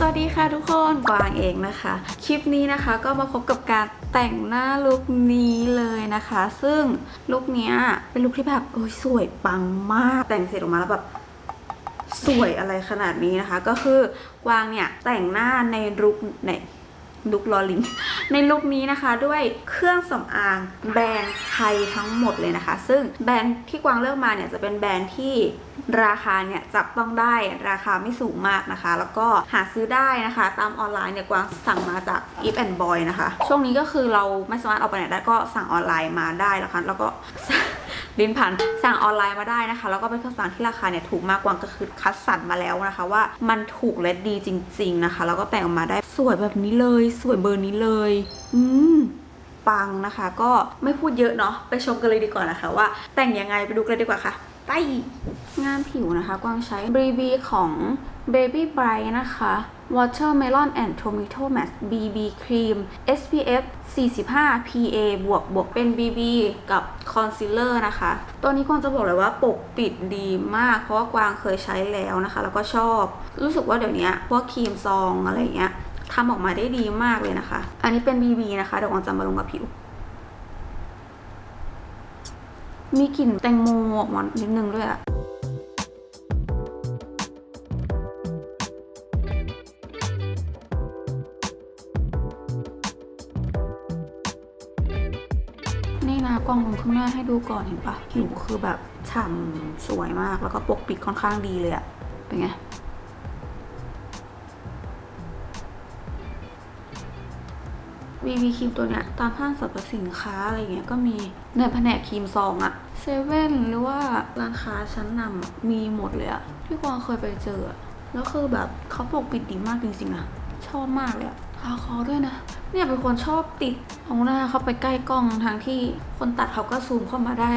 สวัสดีค่ะทุกคนกวางเองนะคะ คลิปนี้นะคะก็มาพบกับการแต่งหน้าลุคนี้เลยนะคะ ซึ่งลุคนี้เป็นลุคที่แบบโอ้ยสวยปังมาก แต่งเสร็จออกมาแล้วแบบสวยอะไรขนาดนี้นะคะ ก็คือกวางเนี่ยแต่งหน้าในลุคใน ลุคลอลิงในลุคนี้นะคะด้วยเครื่องสำอางแบรนด์ไทยทั้งหมดเลยนะคะ ซึ่งแบรนด์ที่กวางเลือกมาเนี่ยจะเป็นแบรนด์ที่ราคาเนี่ยจับต้องได้ราคาไม่สูงมากนะคะ แล้วก็หาซื้อได้นะคะ ตามออนไลน์เนี่ยกวางสั่งมาจาก e f and Boy นะคะ ช่วงนี้ก็คือเราไม่สามารถเอาไปไหนได้ก็สั่งออนไลน์มาได้แล้วค่ะแล้วก็ ลิ้นพันสั่งออนไลน์มาได้นะคะ แล้วก็เป็นเครื่องสำอางที่ราคาเนี่ยถูกมากกว่าก็คือคัดสรรมาแล้วนะคะ ว่ามันถูกและดีจริง ๆนะคะ แล้วก็แต่งออกมาได้สวยแบบนี้เลย สวยเบอร์นี้เลย อืมปังนะคะก็ไม่พูดเยอะเนาะไปชมกันเลยดีกว่านะคะ ว่าแต่งยังไงไปดูกันเลยดีกว่าค่ะ ไป งานผิวนะคะ กวางใช้ BB ของ Baby Bright นะคะ Watermelon and Tomato Matte BB Cream SPF 45 PA บวกบวกเป็น BB กับ Concealer นะคะ ตัวนี้กวางจะบอกเลยว่าปกปิดดีมาก เพราะว่ากวางเคยใช้แล้วนะคะ แล้วก็ชอบ รู้สึกว่าเดี๋ยวนี้พวกครีมซองอะไรอย่างเงี้ยทำออกมาได้ดีมากเลยนะคะ อันนี้เป็น BB นะคะ เดี๋ยวกวางจะมาลงกับผิว มีกลิ่นแตงโมออกมานิดนึงด้วยอะ กล้องลงข้างหน้าให้ดูก่อนเห็นปะผิวคือแบบฉ่ำสวยมากแล้วก็ปกปิดค่อนข้างดีเลยอะเป็นไงบีบีครีมตัวเนี้ยตามห้างสรรพสินค้าอะไรเงี้ยก็มีในแผนกครีมซองอะเซเว่นหรือว่าร้านค้าชั้นนำมีหมดเลยอะที่กวางเคยไปเจอแล้วคือแบบเขาปกปิดดีมากจริงๆนะชอบมากเลยอะทาคอด้วยนะ เนี่ยเป็นคนชอบติดเอาหน้าเข้าไปใกล้กล้องทั้งที่คนตัดเขาก็ซูมเข้ามาได้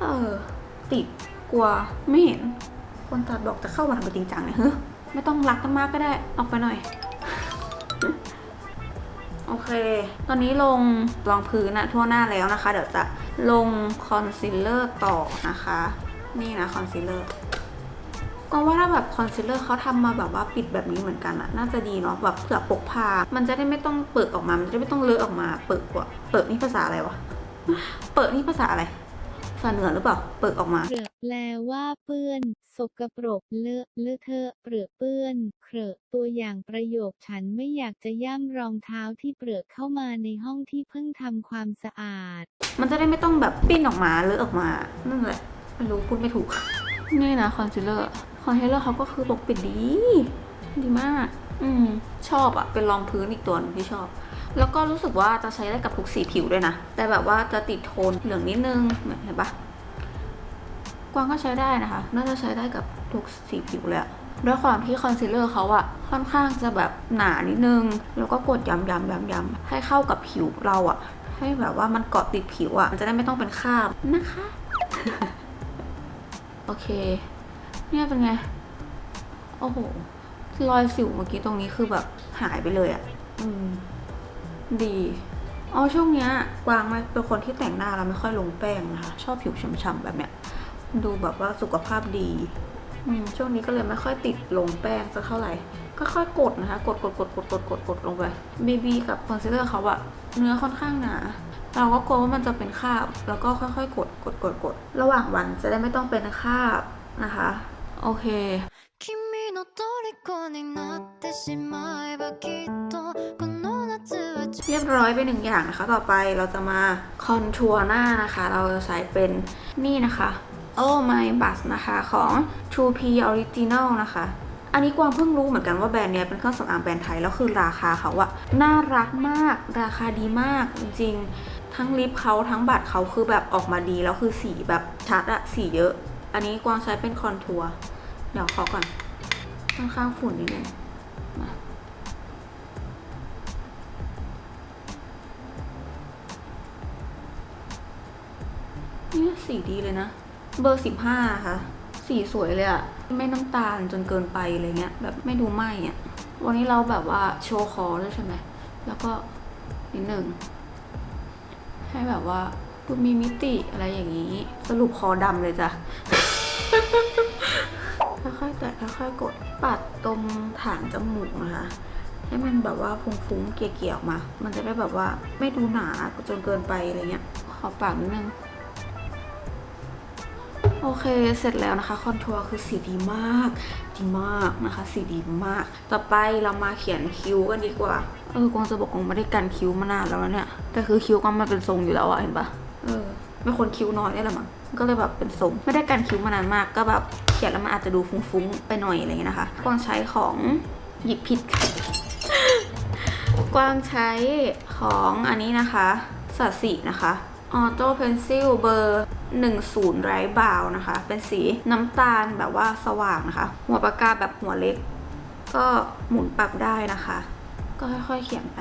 เออ ติดกลัวไม่เห็น คนตัดบอกจะเข้ามาทำเป็นจริงจังเนี่ยเฮ้ยไม่ต้องรักกันมากก็ได้ ออกไปหน่อย โอเค ตอนนี้ลงรองพื้นนะทั่วหน้าแล้วนะคะ เดี๋ยวจะลงคอนซีลเลอร์ต่อนะคะ นี่นะคอนซีลเลอร์ ก็ว่าถ้าแบบคอนซีลเลอร์เขาทำมาแบบว่าปิดแบบนี้เหมือนกันอะน่าจะดีเนาะแบบเผื่อปกพา มันจะได้ไม่ต้องเปิดออกมา มันจะได้ไม่ต้องเลอะออกมา เปิดกว่า เปิดนี่ภาษาอะไรวะ เปิดนี่ภาษาอะไรภาษาเหนือหรือเปล่า เปิดออกมา เปรอะแปลว่าเปื้อน สกปรก เลอะเลอะเทอะเปรอะเปื้อน เครอะตัวอย่างประโยคฉันไม่อยากจะย่ำรองเท้าที่เปรอะเข้ามาในห้องที่เพิ่งทำความสะอาด มันจะได้ไม่ต้องแบบปิ้นออกมาเลอะออกมา นั่นแหละ ไม่รู้พูดไม่ถูก นี่นะคอนซีลเลอร์ คอนซีลเลอร์เขาก็คือปกปิดดี ดีมาก อืม ชอบอะเป็นรองพื้นอีกตัวนึงที่ชอบ แล้วก็รู้สึกว่าจะใช้ได้กับทุกสีผิวด้วยนะ แต่แบบว่าจะติดโทนเหลืองนิดนึงเห็นปะกวางก็ใช้ได้นะคะ น่าจะใช้ได้กับทุกสีผิวเลยด้วยความที่คอนซีลเลอร์เขาอะค่อนข้างจะแบบหนานิดนึง แล้วก็กดย้ำย้ำย้ำย้ำให้เข้ากับผิวเราอะให้แบบว่ามันเกาะติดผิวอะมันจะได้ไม่ต้องเป็นคราบนะคะ โอเค เนี่ยเป็นไง โอ้โห รอยสิวเมื่อกี้ตรงนี้คือแบบหายไปเลยอะ่ะ อืม ดีอ๋อช่วงเนี้ยกวางไม่เป็นคนที่แต่งหน้าแล้วไม่ค่อยลงแป้งนะคะ ชอบผิวฉ่ำๆแบบเนี้ย ดูแบบว่าสุขภาพดีอืมช่วงนี้ก็เลยไม่ค่อยติดลงแป้งสักเท่าไหร่ ก็ค่อยกดนะคะ กดกดกดกดกดกดกดลงไปบีบีกับคอนซีลเลอร์เขาอะเนื้อค่อนข้างหนาเราก็กลัวว่ามันจะเป็นคราบ แล้วก็ค่อยๆ กดกดกดกด ระหว่างวันจะได้ไม่ต้องเป็นคราบนะคะ โอเคเรียบร้อยไปหนึ่งอย่างนะคะ ต่อไปเราจะมาคอนทัวร์หน้านะคะ เราจะใช้เป็นนี่นะคะโอ้ my bus นะคะของ 2P original นะคะ อันนี้กวางเพิ่งรู้เหมือนกันว่าแบรนด์เนี้ยเป็นเครื่องสำอางแบรนด์ไทย แล้วคือราคาเขาอะน่ารักมาก ราคาดีมากจริง ทั้งลิปเขาทั้งบัตรเขาคือแบบออกมาดี แล้วคือสีแบบชัดอะสีเยอะ อันนี้กวางใช้เป็นคอนทัวร์ เดี๋ยวขอก่อนค่อนข้างฝุ่นนิดนึงนี่สีดีเลยนะ เบอร์สิบห้าค่ะ สีสวยเลยอะไม่น้ำตาลจนเกินไปอะไรเงี้ย แบบไม่ดูไหมอะวันนี้เราแบบว่าโชว์คอด้วยใช่ไหม แล้วก็นิดหนึ่ง ให้แบบว่าดูมีมิติอะไรอย่างนี้ สรุปคอดำเลยจ้ะ ค่อยๆแตะค่อยๆกดปัดตรงฐานจมูกนะคะให้มันแบบว่าฟุ้งๆเกลี่ยๆออกมา มันจะได้แบบว่าไม่ดูหนาจนเกินไปอะไรเงี้ย ขอปากนิดนึง โอเค เสร็จแล้วนะคะ คอนทัวร์คือสีดีมาก ดีมากนะคะ สีดีมาก ต่อไปเรามาเขียนคิ้วกันดีกว่า เออกวางจะบอกกวางไม่ได้กันคิ้วมานานแล้วเนี่ย แต่คือคิ้วกวางมันเป็นทรงอยู่แล้วอะเห็นปะ เออเป็นคนคิ้วน้อยนี่แหละมั้งก็เลยแบบเป็นทรงไม่ได้กันคิ้วมานานมาก ก็แบบเขียนแล้วมันอาจจะดูฟุ้งๆไปหน่อยอะไรเงี้ยนะคะกวางใช้ของหยิบผิด กวางใช้ของอันนี้นะคะสัตสีนะคะออโต้เพนซิลเบอร์10ไรบาวนะคะ เป็นสีน้ำตาลแบบว่าสว่างนะคะ หัวปากกาแบบหัวเล็ก ก็หมุนปรับได้นะคะ ก็ค่อยๆเขียนไป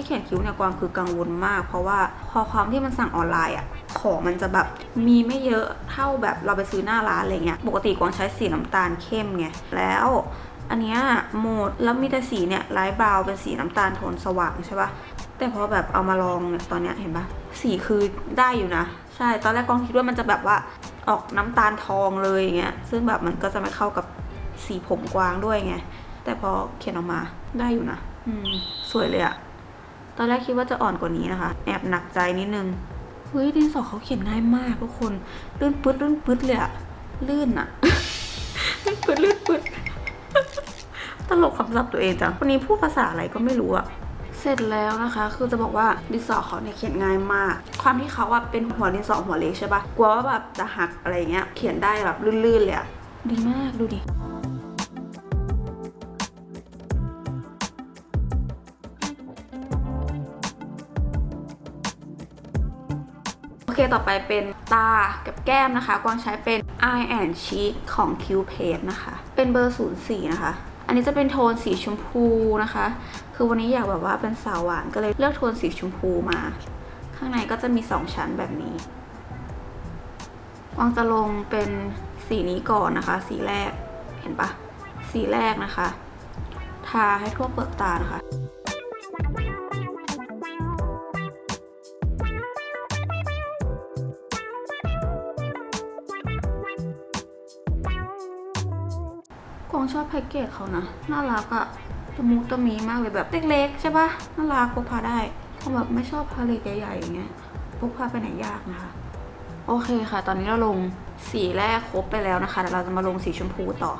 ที่เขียนคิ้วเนี่ยกวางคือกังวลมาก เพราะว่าพอความที่มันสั่งออนไลน์อะของมันจะแบบมีไม่เยอะเท่าแบบเราไปซื้อหน้าร้านอะไรเงี้ยปกติกวางใช้สีน้ำตาลเข้มไงแล้วอันเนี้ยโหมดแล้วมีแต่สีเนี่ยไลท์บราวเป็นสีน้ำตาลโทนสว่างใช่ปะแต่พอแบบเอามาลองเนี่ยตอนเนี้ยเห็นปะสีคือได้อยู่นะ ใช่ตอนแรกกวางคิดว่ามันจะแบบว่าออกน้ำตาลทองเลยอย่างเงี้ยซึ่งแบบมันก็จะไม่เข้ากับสีผมกวางด้วยไงแต่พอเขียนออกมาได้อยู่นะ อืม สวยเลยอะ ตอนแรกคิดว่าจะอ่อนกว่านี้นะคะ แอบหนักใจนิดนึงเฮ้ยดินสอเขาเขียนง่ายมากทุกคนลื่นปึ๊ดลื่นปึ๊ดเลยอะลื่นอะลื่นปึ๊ดลื่นปึ๊ดตลกคำศัพท์ตัวเองจังวันนี้พูดภาษาอะไรก็ไม่รู้อะเสร็จแล้วนะคะ คือจะบอกว่าดินสอเขาเนี่ยเขียนง่ายมาก ความที่เขาอะเป็นหัวดินสอหัวเล็กใช่ปะกลัวว่าแบบจะหักอะไรเงี้ย เขียนได้แบบลื่นๆเลยอะดีมากดูดิ เคต่อไปเป็นตากับแก้มนะคะ กวางใช้เป็น Eye and Cheek ของ Q Page นะคะ เป็นเบอร์ 04 นะคะ อันนี้จะเป็นโทนสีชมพูนะคะ คือวันนี้อยากแบบว่าเป็นสาวหวานก็เลยเลือกโทนสีชมพูมา ข้างในก็จะมี 2 ชั้นแบบนี้ กวางจะลงเป็นสีนี้ก่อนนะคะ สีแรก เห็นปะ สีแรกนะคะ ทาให้ทั่วเปลือกตานะคะ อบแพ็กเกจเขานะ น่ารักอะตะมูตะมีมากเลยแบบเล็กๆใช่ปะน่ารักพกพาได้กวางแบบไม่ชอบพาเลทใหญ่ๆอย่างเงี้ยพกพาไปไหนยากนะคะ โอเคค่ะ ตอนนี้เราลงสีแรกครบไปแล้วนะคะเดี๋ยวเราจะมาลงสีชมพูต่อ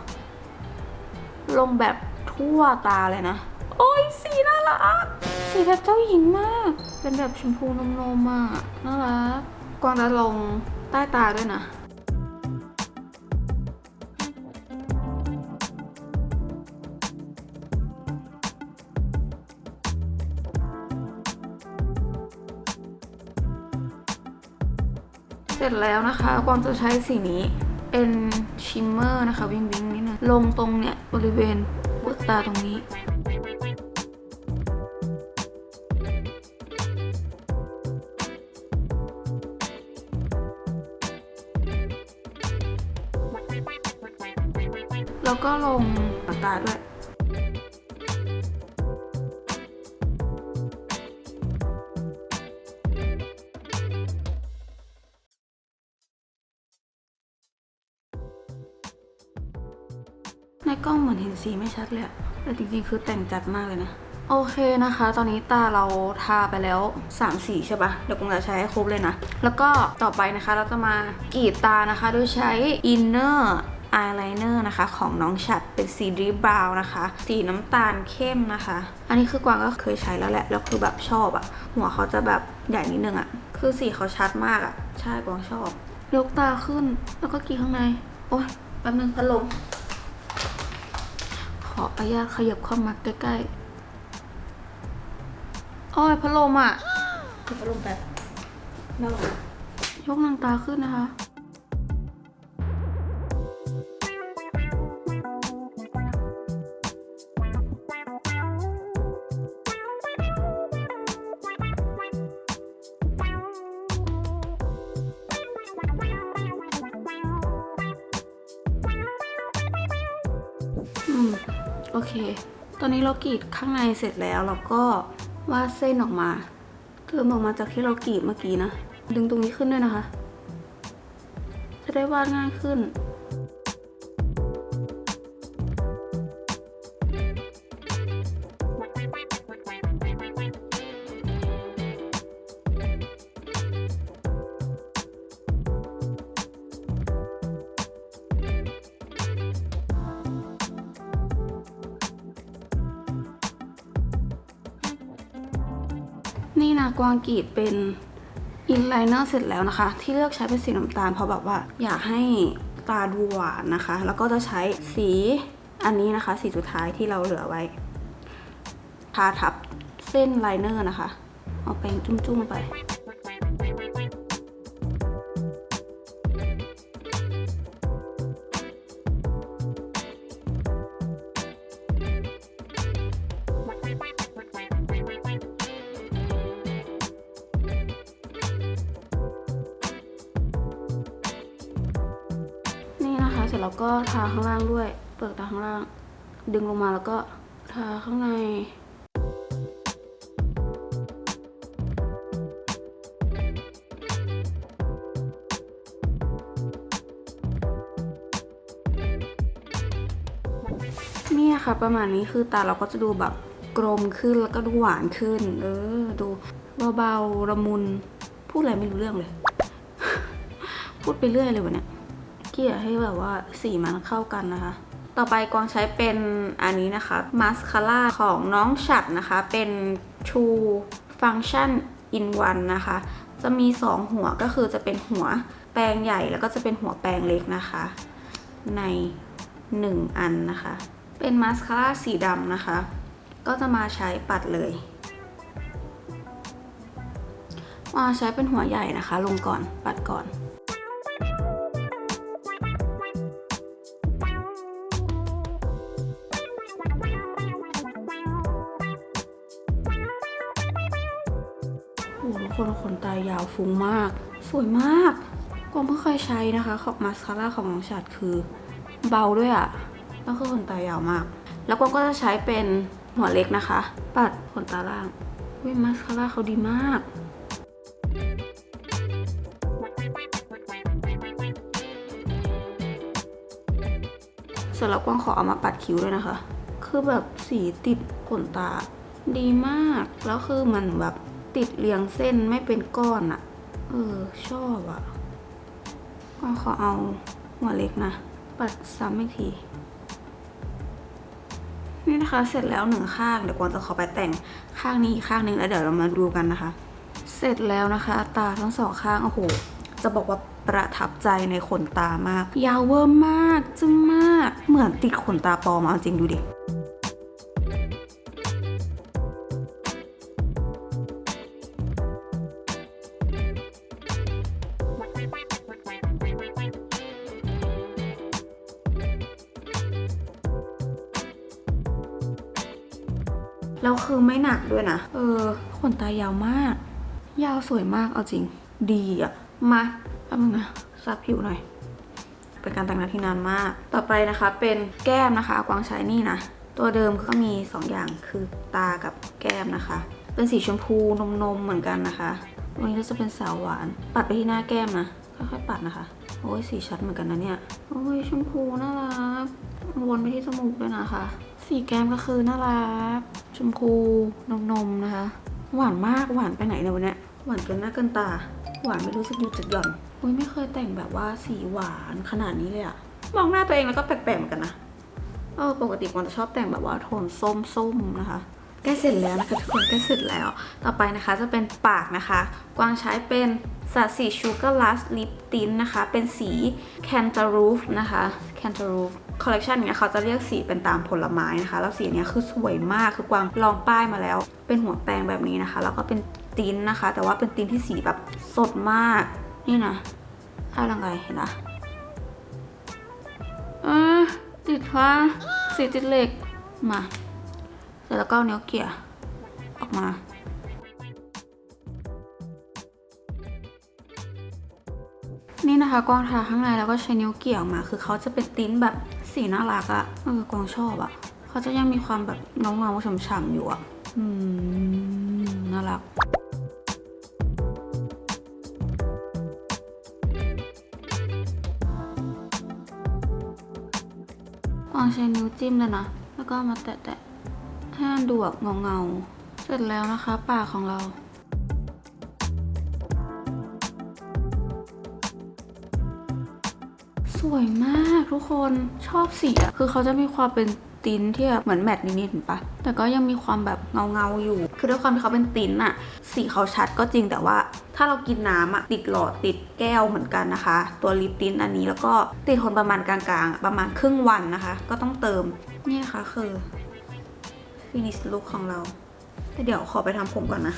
ลงแบบทั่วตาเลยนะ โอ้ยสีน่ารัก สีแบบเจ้าหญิงมาก เป็นแบบชมพูนมๆอะน่ารัก กวางจะลงใต้ตาด้วยนะ เสร็จแล้วนะคะกวางจะใช้สีนี้เป็นชิมเมอร์นะคะ วิงวิงนิดนึงลงตรงเนี่ยบริเวณเปลือกตาตรงนี้แล้วก็ลงตาด้วย ในกล้องเหมือนเห็นสีไม่ชัดเลยอะแต่จริงๆ คือแต่งจัดมากเลยนะ โอเคนะคะ ตอนนี้ตาเราทาไปแล้ว 3 สีใช่ปะเดี๋ยวกงจะใช้ให้ครบเลยนะ แล้วก็ต่อไปนะคะเราจะมากรีดตานะคะ โดยใช้ inner eyeliner นอร์นะคะของน้องฉัดเป็นสีดีบราวนะคะ สีน้ำตาลเข้มนะคะ อันนี้คือกวางก็เคยใช้แล้วแหละ แล้วคือแบบชอบอะหัวเขาจะแบบใหญ่นิดนึงอะคือสีเขาชัดมากอะใช่กวางชอบ ยกตาขึ้นแล้วก็กรีดข้างใน โอ๊ยแป๊บนึงพัดลม ออนุญาตขยับเข้ามาใกล้ๆอ้อยพัดลมอะปิดพัดลมแป๊บไม่ไหวยกนางตาขึ้นนะคะ ตอนนี้เรากรีดข้างในเสร็จแล้วเราก็วาดเส้นออกมาเติมออกมาจากที่เรากรีดเมื่อกี้นะ ดึงตรงนี้ขึ้นด้วยนะคะ จะได้วาดง่ายขึ้น กวางกีดเป็นอินไลเนอร์เสร็จแล้วนะคะ ที่เลือกใช้เป็นสีน้ำตาล เพราะแบบว่าอยากให้ตาดูหวานนะคะ แล้วก็จะใช้สีอันนี้นะคะ สีสุดท้ายที่เราเหลือไว้ทาทับเส้นไลเนอร์นะคะ เอาแปรงจุ้มๆไป เสร็จแล้วก็ทาข้างล่างด้วย เปลือกตาข้างล่าง ดึงลงมาแล้วก็ทาข้างในเนี่ยค่ะประมาณนี้คือตาเราก็จะดูแบบกลมขึ้นแล้วก็ดูหวานขึ้น เออ ดูเบาๆระมุน พูดอะไรไม่รู้เรื่องเลย พูดไปเรื่อยเลยวันเนี้ย เกลี่ยให้แบบว่าสีมันเข้ากันนะคะ ต่อไปกวางใช้เป็นอันนี้นะคะมาสคาร่าของน้องฉัดนะคะ เป็น True Function in One นะคะ จะมี 2 หัวก็คือจะเป็นหัวแปรงใหญ่แล้วก็จะเป็นหัวแปรงเล็กนะคะ ใน 1 อันนะคะ เป็นมาสคาร่าสีดำนะคะ ก็จะมาใช้ปัดเลยว่าใช้เป็นหัวใหญ่นะคะ ลงก่อนปัดก่อน คนขนตายาวฟุ้งมาก สวยมากกวางเพิ่งเคยใช้นะคะ ของมาสคาร่าของน้องฉัดคือเบาด้วยอะ่ะแล้วคือขนตายาวมาก แล้วกวางก็จะใช้เป็นหัวเล็กนะคะ ปัดขนตาล่างวิมาสคาร่าเขาดีมากเสร็จแล้วกวางขอเอามาปัดคิ้วด้วยนะคะ คือแบบสีติดขนตาดีมาก แล้วคือมันแบบ ติดเรียงเส้นไม่เป็นก้อนอะเออ ชอบอะกวางขอเอาหัวเล็กนะ ปัดซ้ำอีกที นี่นะคะ เสร็จแล้วหนึ่งข้าง เดี๋ยวกวางจะขอไปแต่งข้างนี้อีกข้างนึงแล้วเดี๋ยวเรามาดูกันนะคะ เสร็จแล้วนะคะ ตาทั้งสองข้าง โอ้โห จะบอกว่าประทับใจในขนตามาก ยาวเวอร์มาก จึ้งมาก เหมือนติดขนตาปลอมเอาจริงดูดิ แล้วคือไม่หนักด้วยนะ เออ ขนตายาวมาก ยาวสวยมากเอาจริง ดีอะมาแป๊บนึงนะซับผิวหน่อย เป็นการแต่งหน้าที่นานมาก ต่อไปนะคะเป็นแก้มนะคะ กวางใช้นี่นะ ตัวเดิมก็มี 2 อย่างคือตากับแก้มนะคะ เป็นสีชมพูนมนมๆเหมือนกันนะคะ วันนี้ก็จะเป็นสาวหวาน ปัดไปที่หน้าแก้มนะ ค่อยๆปัดนะคะ โอ้ยสีชัดเหมือนกันนะเนี่ย โอ้ยชมพูน่ารัก วนไปที่จมูกด้วยนะคะ สีแก้มก็คือน่ารัก ชมพูนมนมๆนะคะ หวานมาก หวานไปไหนเนี่ยวันนี้หวานเกินหน้าเกินตา หวานไม่รู้สึกหยุดจุดหย่อนอุ้ยไม่เคยแต่งแบบว่าสีหวานขนาดนี้เลยอะมองหน้าตัวเองแล้วก็แปลกๆเหมือนกันนะ เออปกติกวางจะชอบแต่งแบบว่าโทนส้มๆนะคะ ใกล้เสร็จแล้วนะคะทุกคนใกล้เสร็จแล้ว ต่อไปนะคะจะเป็นปากนะคะ กวางใช้เป็นสัดสีชูการ์ลัสลิปตินนะคะ เป็นสีแคนตารูฟนะคะแคนตารูฟคอลเลคชันเนี้ยเขาจะเรียกสีเป็นตามผลไม้นะคะ แล้วสีเนี้ยคือสวยมากคือกวางลองป้ายมาแล้ว เป็นหัวแปรงแบบนี้นะคะ แล้วก็เป็นตินนะคะ แต่ว่าเป็นตินที่สีแบบสดมาก นี่นะถ้าลังไงเห็นนะอ่าติดฟ้าสีติดเหล็กมา สร็จแล้วก็เนิ้วเกี่ยออกมา นี่นะคะกวางทาข้างในแล้วก็ใช้นิ้วเกี่ยออกมา คือเขาจะเป็นติ้นแบบสีน่ารักอะเออกวางชอบอะเขาจะยังมีความแบบเงาเงาๆฉ่ำๆอยู่อะอืมารักวางใช้นิ้วจิ้มเลยนะ แล้วก็มาแตะๆ มันดูแบบเงาๆ เสร็จแล้วนะคะปากของเรา สวยมากทุกคนชอบสีอะคือเขาจะมีความเป็นตินที่แบบเหมือนแมตต์นิดๆเห็นปะแต่ก็ยังมีความแบบเงาๆอยู่ คือด้วยความที่เขาเป็นตินอะสีเขาชัดก็จริงแต่ว่า ถ้าเรากินน้ำอะติดหลอดติดแก้วเหมือนกันนะคะ ตัวลิปตินอันนี้แล้วก็ติดทนประมาณกลางๆ ประมาณครึ่งวันนะคะ ก็ต้องเติมนี่นะคะคือ ฟินิชลุคของเราแต่เดี๋ยวขอไปทำผมก่อนนะ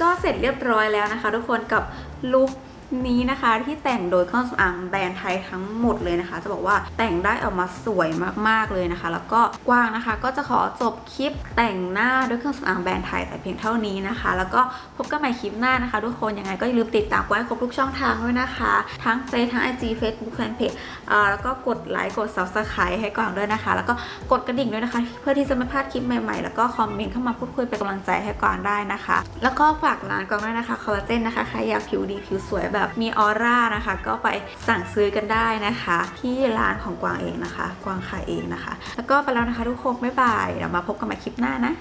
ก็เสร็จเรียบร้อยแล้วนะคะ ทุกคนกับลุค นี้นะคะที่แต่งโดยเครื่องสำอางแบรนด์ไทยทั้งหมดเลยนะคะ จะบอกว่าแต่งได้ออกมาสวยมากๆเลยนะคะ แล้วก็กวางนะคะ ก็จะขอจบคลิปแต่งหน้าด้วยเครื่องสำอางแบรนด์ไทยแต่เพียงเท่านี้นะคะ แล้วก็พบกันใหม่คลิปหน้านะคะ ทุกคนยังไงก็อย่าลืมติดตามกวางให้ครบทุกช่องทางด้วยนะคะ ทั้งเฟซทั้ง IG Facebook Fanpage เอ่อแล้วก็กดไลค์กด Subscribe ให้กวางด้วยนะคะ แล้วก็กดกระดิ่งด้วยนะคะ เพื่อที่จะไม่พลาดคลิปใหม่ๆ แล้วก็คอมเมนต์เข้ามาพูดคุยเป็นกำลังใจให้กวางได้นะคะ แล้วก็ฝากร้านกวางด้วยนะคะคอลลาเจนนะคะใครอยากผิวดีผิวสวยแบบมีออร่านะคะ ก็ไปสั่งซื้อกันได้นะคะ ที่ร้านของกวางเองนะคะ กวางขายเองนะคะ แล้วก็ไปแล้วนะคะทุกคนบ๊ายบาย เดี๋ยวมาพบกันใหม่คลิปหน้านะ